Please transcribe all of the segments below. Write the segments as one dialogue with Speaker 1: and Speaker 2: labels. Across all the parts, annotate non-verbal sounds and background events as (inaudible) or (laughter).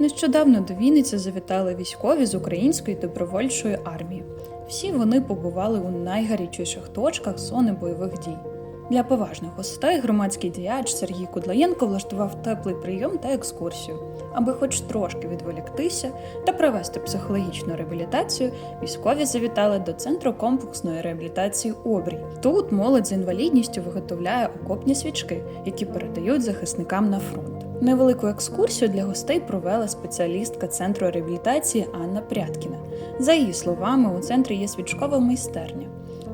Speaker 1: Нещодавно до Вінниці завітали військові з української добровольчої армії. Всі вони побували у найгарячіших точках зони бойових дій. Для поважних гостей громадський діяч Сергій Кудлаєнко влаштував теплий прийом та екскурсію. Аби хоч трошки відволіктися та провести психологічну реабілітацію, військові завітали до центру комплексної реабілітації Обрій. Тут молодь з інвалідністю виготовляє окопні свічки, які передають захисникам на фронт. Невелику екскурсію для гостей провела спеціалістка центру реабілітації Анна Пряткіна. За її словами, у центрі є свічкова майстерня.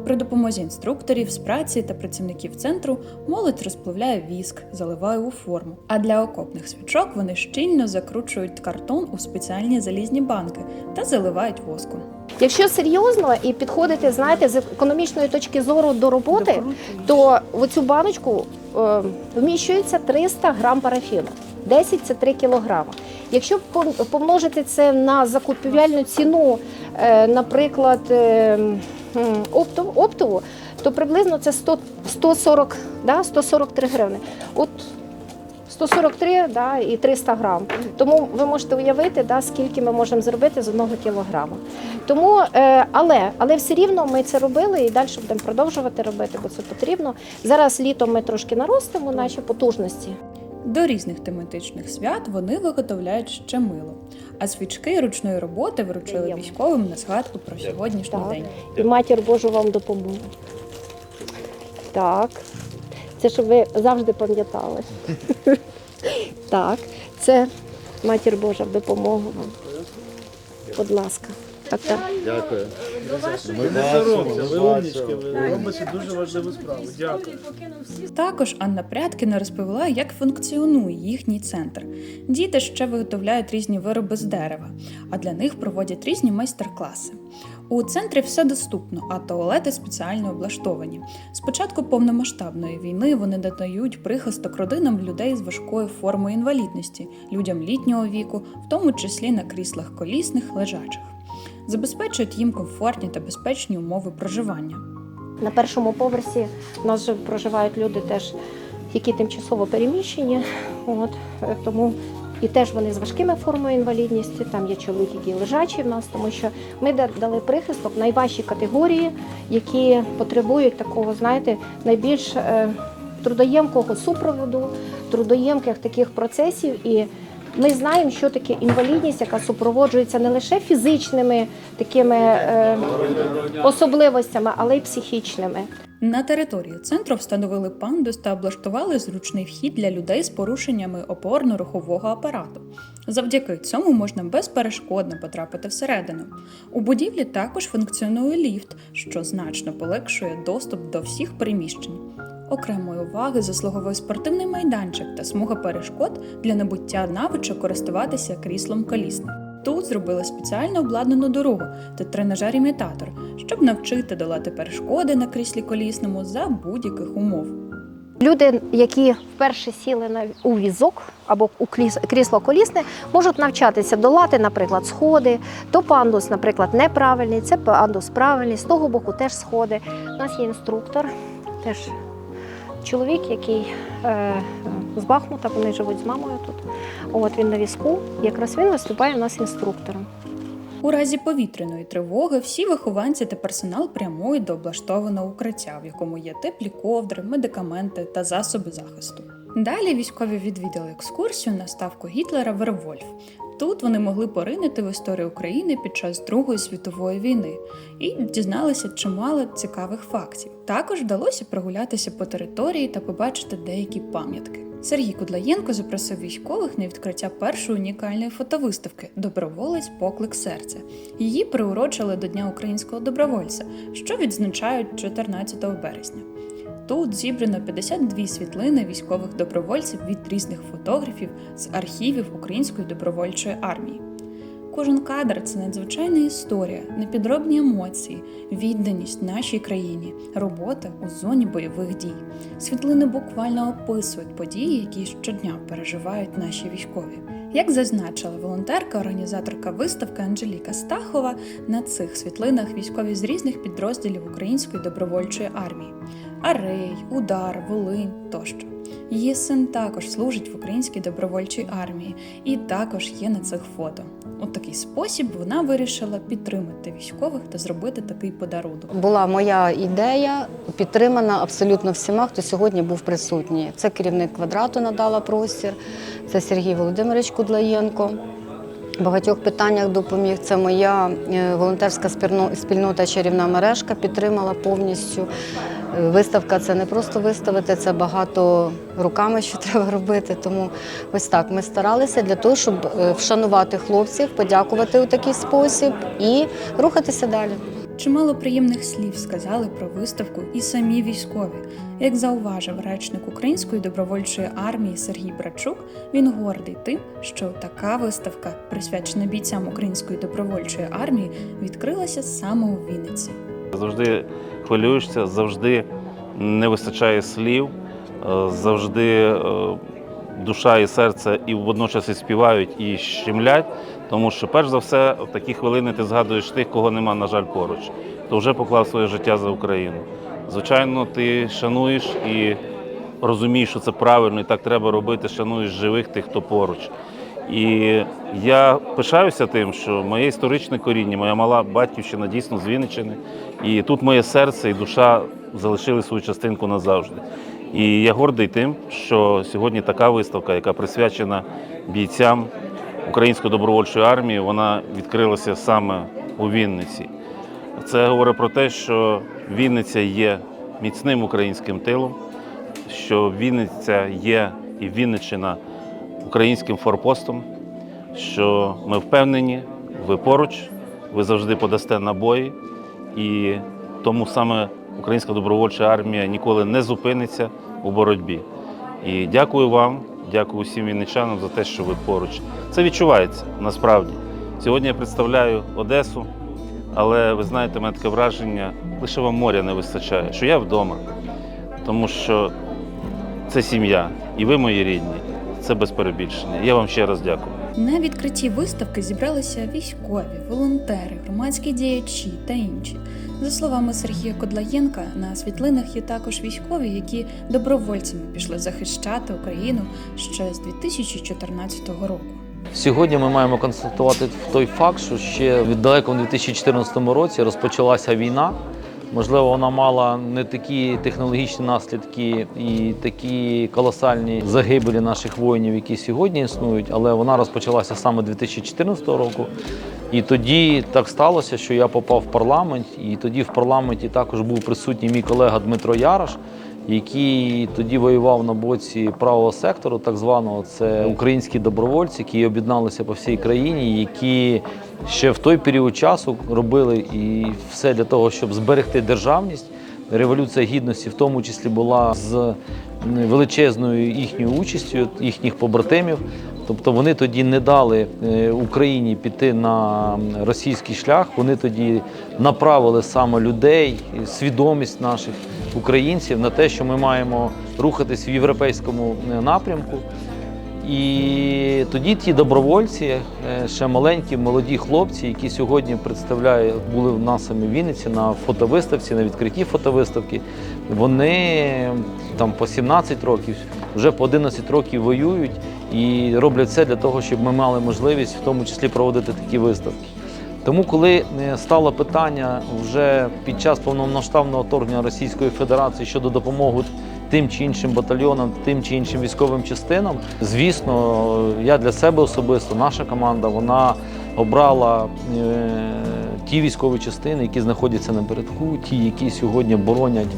Speaker 1: При допомозі інструкторів з праці та працівників центру молодь розплавляє віск, заливає у форму. А для окопних свічок вони щільно закручують картон у спеціальні залізні банки та заливають воском.
Speaker 2: Якщо серйозно і підходити, знаєте, з економічної точки зору до роботи, то в цю баночку е, вміщується 300 грам парафіну. 10 це 3 кілограма. Якщо пом- помножити це на закупівельну ціну, е, наприклад, е, м, оптову, то приблизно це 100, 140, да, 143 гривни. От 143 да, і 300 грам. Тому ви можете уявити, да, скільки ми можемо зробити з одного кілограма. Тому, е, але, але все рівно ми це робили і далі будемо продовжувати робити, бо це потрібно. Зараз літом ми трошки наростимо наші потужності.
Speaker 1: До різних тематичних свят вони виготовляють ще мило, а свічки ручної роботи вручили військовим на згадку про сьогоднішній
Speaker 2: Так.
Speaker 1: день.
Speaker 2: І матір Божу вам допомогу. Так. Це щоб ви завжди пам'ятали. (laughs) Так, це матір Божа в допомогу вам. Будь ласка. Так, так.
Speaker 3: Дякую.
Speaker 4: Ви не соромся, ви умнічки, ви робите дуже важливу справу. Дякую.
Speaker 1: Також Анна Пряткіна розповіла, як функціонує їхній центр. Діти ще виготовляють різні вироби з дерева, а для них проводять різні майстер-класи. У центрі все доступно, а туалети спеціально облаштовані. З початку повномасштабної війни вони надають прихисток родинам людей з важкою формою інвалідності, людям літнього віку, в тому числі на кріслах колісних лежачих. Забезпечують їм комфортні та безпечні умови проживання.
Speaker 2: На першому поверсі у нас проживають люди теж, які тимчасово переміщені. От, е, тому і теж вони з важкими формами інвалідності. Там є чоловік, який лежачий в нас, тому що ми дали прихисток найважчі категорії, які потребують такого, знаєте, найбільш е, трудоємкого супроводу, трудоємких таких процесів. І ми знаємо, що таке інвалідність, яка супроводжується не лише фізичними такими е, особливостями, але й психічними.
Speaker 1: На території центру встановили пандус та облаштували зручний вхід для людей з порушеннями опорно-рухового апарату. Завдяки цьому можна безперешкодно потрапити всередину. У будівлі також функціонує ліфт, що значно полегшує доступ до всіх приміщень. Окремої уваги заслуговує спортивний майданчик та смуга перешкод для набуття навичок користуватися кріслом колісним. Тут зробили спеціально обладнану дорогу та тренажер-імітатор, щоб навчити долати перешкоди на кріслі колісному за будь-яких умов.
Speaker 2: Люди, які вперше сіли на у візок або у крісло колісне, можуть навчатися долати, наприклад, сходи. То пандус, наприклад, неправильний, це пандус правильний. З того боку теж сходи. У нас є інструктор, теж чоловік, який е, з Бахмута, вони живуть з мамою тут. От він на візку. Якраз він виступає у нас інструктором.
Speaker 1: У разі повітряної тривоги всі вихованці та персонал прямують до облаштованого укриття, в якому є теплі ковдри, медикаменти та засоби захисту. Далі військові відвідали екскурсію на ставку Гітлера Вервольф. Тут вони могли поринути в історію України під час Другої світової війни і дізналися чимало цікавих фактів. Також вдалося прогулятися по території та побачити деякі пам'ятки. Сергій Кудлаєнко запросив військових на відкриття першої унікальної фотовиставки Доброволець поклик серця. Її приурочили до Дня українського добровольця, що відзначають 14 березня. Тут зібрано 52 світлини військових добровольців від різних фотографів з архівів Української добровольчої армії. Кожен кадр це надзвичайна історія, непідробні емоції, відданість нашій країні, робота у зоні бойових дій. Світлини буквально описують події, які щодня переживають наші військові. Як зазначила волонтерка, організаторка виставки Анжеліка Стахова, на цих світлинах військові з різних підрозділів Української добровольчої армії: Арей, Удар, Волинь тощо. Її син також служить в українській добровольчій армії і також є на цих фото. У такий спосіб вона вирішила підтримати військових та зробити такий подарунок.
Speaker 3: Була моя ідея, підтримана абсолютно всіма, хто сьогодні був присутній. Це керівник квадрату надала простір, це Сергій Володимирович Кудлаєнко. В багатьох питаннях допоміг. Це моя е, волонтерська спільнота чарівна мережка підтримала повністю. Виставка це не просто виставити, це багато руками, що (laughs) треба робити. Тому ось так ми старалися для того, щоб е, вшанувати хлопців, подякувати у такий спосіб і рухатися далі.
Speaker 1: Чимало приємних слів сказали про виставку і самі військові. Як зауважив речник Української добровольчої армії Сергій Брачук, він гордий тим, що така виставка, присвячена бійцям Української добровольчої армії, відкрилася саме у Вінниці.
Speaker 5: Завжди хвилюєшся, завжди не вистачає слів, е, завжди е, душа і серце і водночас і співають, і щемлять. Тому що, перш за все, в такі хвилини ти згадуєш тих, кого нема, на жаль, поруч, хто вже поклав своє життя за Україну. Звичайно, ти шануєш і розумієш, що це правильно, і так треба робити, шануєш живих тих, хто поруч. І я пишаюся тим, що моє історичне коріння, моя мала батьківщина дійсно з Вінниччини. І тут моє серце і душа залишили свою частинку назавжди. І я гордий тим, що сьогодні така виставка, яка присвячена бійцям Української добровольчої армії, вона відкрилася саме у Вінниці. Це говорить про те, що Вінниця є міцним українським тилом, що Вінниця є і Вінниччина українським форпостом, що ми впевнені, ви поруч, ви завжди подасте набої, і тому саме Українська добровольча армія ніколи не зупиниться у боротьбі. І дякую вам, дякую усім вінничанам за те, що ви поруч. Це відчувається насправді. Сьогодні я представляю Одесу, але ви знаєте, мене таке враження, лише вам моря не вистачає, що я вдома, тому що це сім'я, і ви мої рідні. Це без перебільшення. Я вам ще раз дякую.
Speaker 1: На відкритті виставки зібралися військові, волонтери, громадські діячі та інші. За словами Сергія Кодлаєнка, на світлинах є також військові, які добровольцями пішли захищати Україну ще з 2014 року.
Speaker 6: Сьогодні ми маємо констатувати в той факт, що ще в далекому 2014 році розпочалася війна. Можливо, вона мала не такі технологічні наслідки і такі колосальні загибелі наших воїнів, які сьогодні існують, але вона розпочалася саме 2014 року. І тоді так сталося, що я попав в парламент, і тоді в парламенті також був присутній мій колега Дмитро Ярош, який тоді воював на боці правого сектору, так званого це українські добровольці, які об'єдналися по всій країні, які ще в той період часу робили і все для того, щоб зберегти державність. Революція гідності, в тому числі, була з величезною їхньою участю, їхніх побратимів. Тобто вони тоді не дали е, Україні піти на російський шлях. Вони тоді направили саме людей, свідомість наших українців на те, що ми маємо рухатись в європейському е, напрямку. І тоді ті добровольці, е, ще маленькі, молоді хлопці, які сьогодні представляють, були в нас самі в Вінниці на фотовиставці, на відкритті фотовиставки, вони там по 17 років, вже по 11 років воюють і роблять все для того, щоб ми мали можливість в тому числі проводити такі виставки. Тому, коли е, стало питання вже під час повномасштабного вторгнення Російської Федерації щодо допомоги тим чи іншим батальйонам, тим чи іншим військовим частинам, звісно, я для себе особисто, наша команда, вона обрала е, ті військові частини, які знаходяться на передку, ті, які сьогодні боронять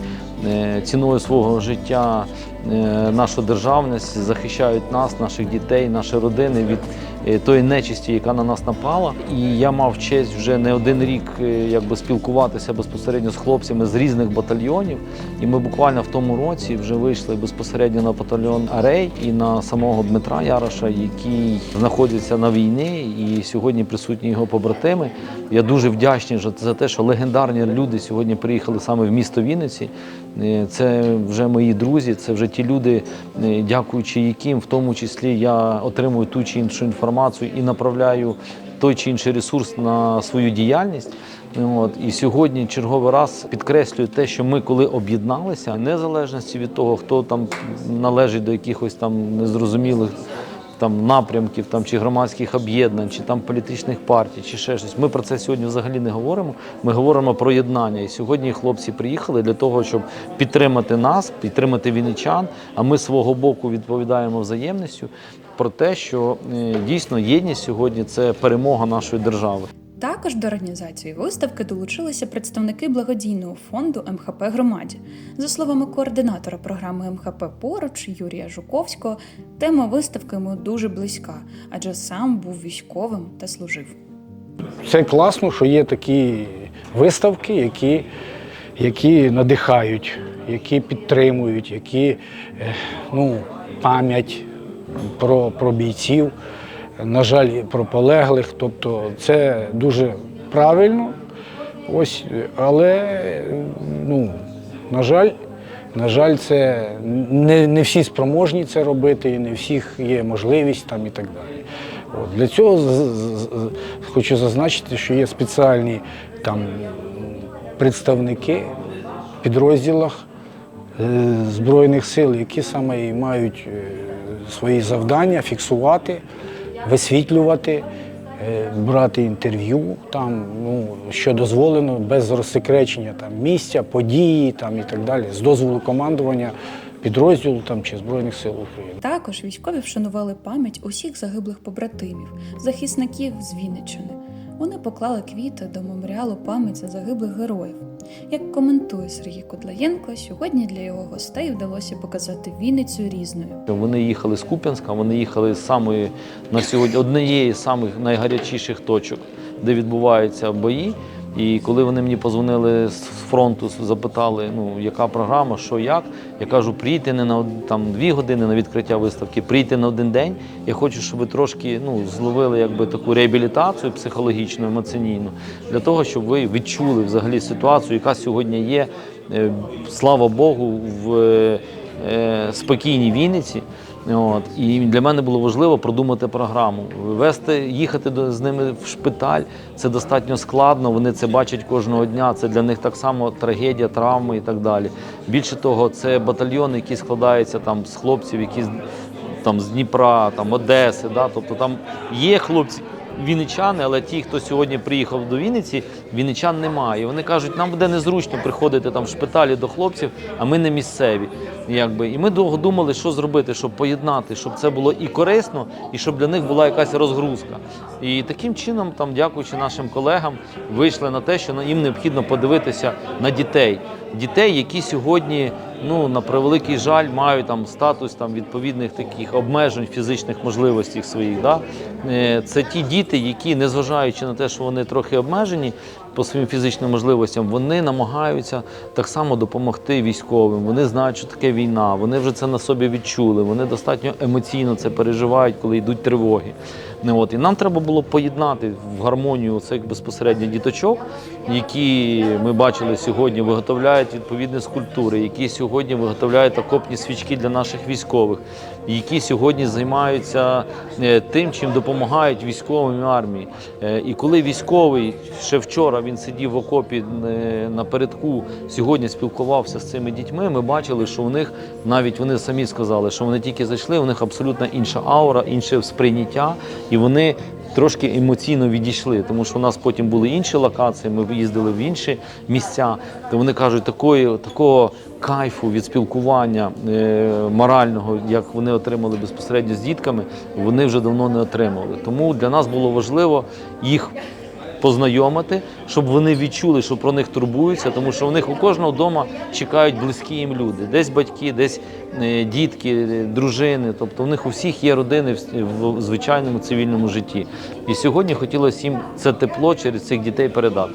Speaker 6: ціною свого життя е, нашу державність, захищають нас, наших дітей, наші родини від е, тої нечисті, яка на нас напала. І я мав честь вже не один рік е, якби спілкуватися безпосередньо з хлопцями з різних батальйонів. І ми буквально в тому році вже вийшли безпосередньо на батальйон Арей і на самого Дмитра Яроша, який знаходиться на війні, і сьогодні присутні його побратими. Я дуже вдячний за те, що легендарні люди сьогодні приїхали саме в місто Вінниці. Е, Це вже мої друзі, це вже ті люди, е, дякуючи яким, в тому числі я отримую ту чи іншу інформацію і направляю той чи інший ресурс на свою діяльність. От і сьогодні черговий раз підкреслюю те, що ми, коли об'єдналися, незалежності від того, хто там належить до якихось там незрозумілих там напрямків, там чи громадських об'єднань, чи там політичних партій, чи ще щось. Ми про це сьогодні взагалі не говоримо. Ми говоримо про єднання. І сьогодні хлопці приїхали для того, щоб підтримати нас, підтримати вінничан. А ми свого боку відповідаємо взаємністю про те, що е, дійсно єдність сьогодні це перемога нашої держави.
Speaker 1: Також до організації виставки долучилися представники благодійного фонду МХП Громаді. За словами координатора програми МХП поруч Юрія Жуковського, тема виставки йому дуже близька, адже сам був військовим та служив.
Speaker 7: Це класно, що є такі виставки, які, які надихають, які підтримують, які е, ну, пам'ять про, про бійців, на жаль, про полеглих. Тобто це дуже правильно. Ось, але ну, на жаль, на жаль, це не, не всі спроможні це робити, і не всіх є можливість там і так далі. От, для цього з- хочу зазначити, що є спеціальні там представники в підрозділах е, Збройних сил, які саме і мають е, свої завдання фіксувати, висвітлювати, е, брати інтерв'ю, там, ну, що дозволено, без розсекречення там, місця, події там, і так далі, з дозволу командування підрозділу там, чи Збройних сил України.
Speaker 1: Також військові вшанували пам'ять усіх загиблих побратимів, захисників з Вінниччини. Вони поклали квіти до меморіалу пам'ять за загиблих героїв. Як коментує Сергій Кудлаєнко, сьогодні для його гостей вдалося показати Вінницю різною.
Speaker 6: Вони їхали з Куп'янська, вони їхали з самої на сьогодні однієї з самих найгарячіших точок, де відбуваються бої. І коли вони мені позвонили з фронту, запитали, ну яка програма, що як, я кажу, прийти не на там дві години на відкриття виставки, прийти на один день. Я хочу, щоб ви трошки ну, зловили якби таку реабілітацію психологічну, емоційну, для того, щоб ви відчули взагалі ситуацію, яка сьогодні є, е, слава Богу, в е, е, спокійній Вінниці. От. І для мене було важливо продумати програму. Вести, їхати до, з ними в шпиталь це достатньо складно. Вони це бачать кожного дня. Це для них так само трагедія, травми і так далі. Більше того, це батальйон, який складається там з хлопців, які там з Дніпра, там Одеси. Да? Тобто там є хлопці. Вінничани, але ті, хто сьогодні приїхав до Вінниці, вінничан немає. Вони кажуть, нам буде незручно приходити там в шпиталі до хлопців, а ми не місцеві. Якби. І ми довго думали, що зробити, щоб поєднати, щоб це було і корисно, і щоб для них була якась розгрузка. І таким чином, там, дякуючи нашим колегам, вийшли на те, що їм необхідно подивитися на дітей. Дітей, які сьогодні, ну на превеликий жаль, мають там статус там відповідних таких обмежень фізичних можливостей своїх. Да? Е, Це ті діти, які, незважаючи на те, що вони трохи обмежені по своїм фізичним можливостям, вони намагаються так само допомогти військовим. Вони знають, що таке війна, вони вже це на собі відчули. Вони достатньо емоційно це переживають, коли йдуть тривоги. Ну, от. І нам треба було поєднати в гармонію цих безпосередньо діточок, які ми бачили сьогодні, виготовляють відповідні скульптури, які сьогодні виготовляють окопні свічки для наших військових, які сьогодні займаються е, тим, чим допомагають військовим армії. Е, І коли військовий ще вчора він сидів в окопі е, напередку, сьогодні спілкувався з цими дітьми, ми бачили, що у них навіть вони самі сказали, що вони тільки зайшли, у них абсолютно інша аура, інше сприйняття, і вони трошки емоційно відійшли, тому що у нас потім були інші локації, ми виїздили в інші місця, то вони кажуть, такої, такого кайфу від спілкування е, морального, як вони отримали безпосередньо з дітками, вони вже давно не отримали. Тому для нас було важливо їх познайомити, щоб вони відчули, що про них турбуються, тому що у них у кожного вдома чекають близькі їм люди. Десь батьки, десь е, дітки, е, дружини. Тобто у них у всіх є родини в- в звичайному цивільному житті. І сьогодні хотілося їм це тепло через цих дітей передати.